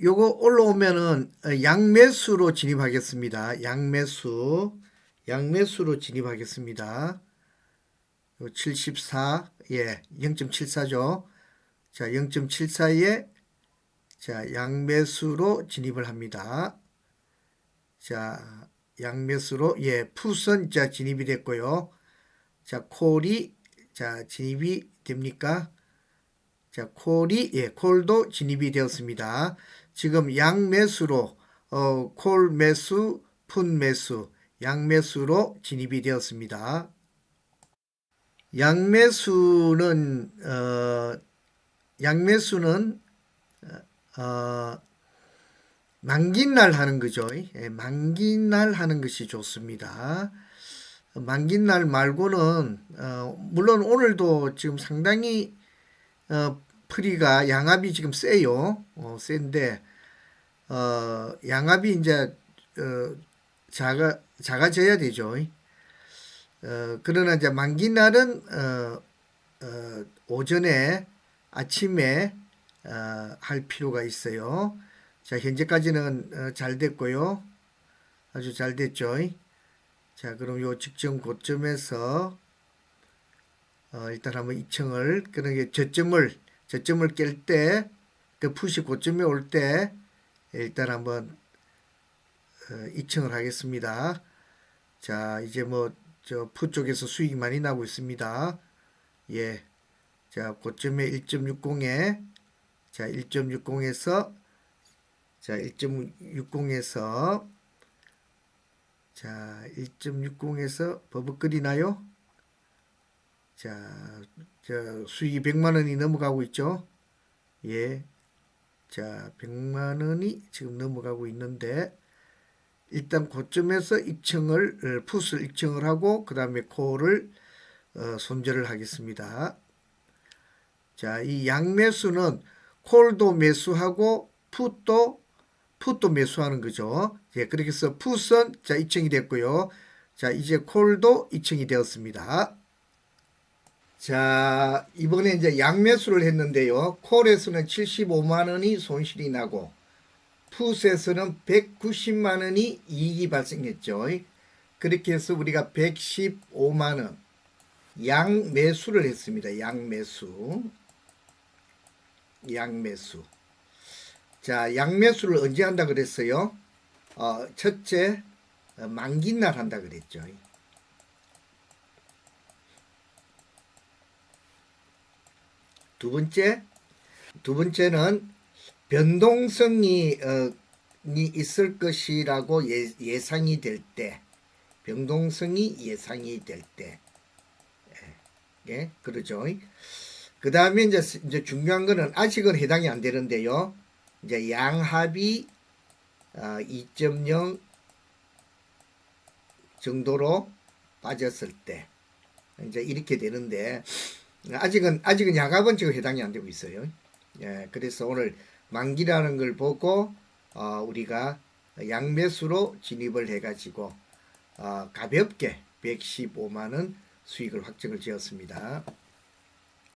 요거 올라오면은 어, 양매수로 진입하겠습니다. 양매수. 양매수로 진입하겠습니다. 요 74. 예. 0.74죠. 자, 0.74에 자, 양매수로 진입을 합니다. 자, 양매수로 예, 푸선 자 진입이 됐고요. 자, 콜이 자, 진입이 됩니까? 자, 콜이 예, 콜도 진입이 되었습니다. 지금 양매수로 어, 콜 매수, 푼 매수, 양매수로 진입이 되었습니다. 양매수는 어, 양매수는 어, 만긴 날 하는 거죠. 예, 만긴 날 하는 것이 좋습니다. 만긴 날 말고는 어, 물론 오늘도 지금 상당히 어, 프리가 양압이 지금 세요. 어, 센데 어, 양압이 이제 어, 작아 작아져야 되죠. 어, 그러나 이제 만기 날은 어, 어, 오전에 아침에 어, 할 필요가 있어요. 자 현재까지는 어, 잘 됐고요. 아주 잘 됐죠. 자 그럼 요 직전 고점에서 어, 일단 한번 2층을 그러게 저점을 저점을 깰 때 그 푸시 고점에 올때 일단 한번 어, 2층을 하겠습니다. 자 이제 뭐 저 푸 쪽에서 수익이 많이 나고 있습니다. 예. 자 고점에 1.60에 자 1.60에서 자 1.60에서 자 1.60에서 버벅거리나요? 자, 저 수익이 100만 원이 넘어가고 있죠. 예. 자, 100만 원이 지금 넘어가고 있는데 일단 고점에서 입청을 어, 풋을 입청을 하고 그다음에 코를 어, 손절을 하겠습니다. 자, 이 양매수는 콜도 매수하고 풋도 풋도 매수하는 거죠. 예, 그렇게 해서 풋은 자 입청이 됐고요. 자, 이제 콜도 입청이 되었습니다. 자, 이번에 이제 양매수를 했는데요. 콜에서는 75만 원이 손실이 나고 풋에서는 190만 원이 이익이 발생했죠. 그렇게 해서 우리가 115만 원 양매수를 했습니다. 양매수. 양매수. 자, 양매수를 언제 한다 그랬어요? 어, 첫째, 어, 만기 날 한다 그랬죠. 두 번째, 두 번째는 변동성이 어, 이 있을 것이라고 예, 예상이 될 때, 변동성이 예상이 될 때, 예, 예 그러죠. 그 다음에 이제, 이제 중요한 거는 아직은 해당이 안 되는데요. 이제 양합이 어, 2.0 정도로 빠졌을 때, 이제 이렇게 되는데, 아직은 아직은 야갑은 지금 해당이 안 되고 있어요. 예, 그래서 오늘 만기라는 걸 보고 어, 우리가 양매수로 진입을 해가지고 어, 가볍게 115만 원 수익을 확정을 지었습니다.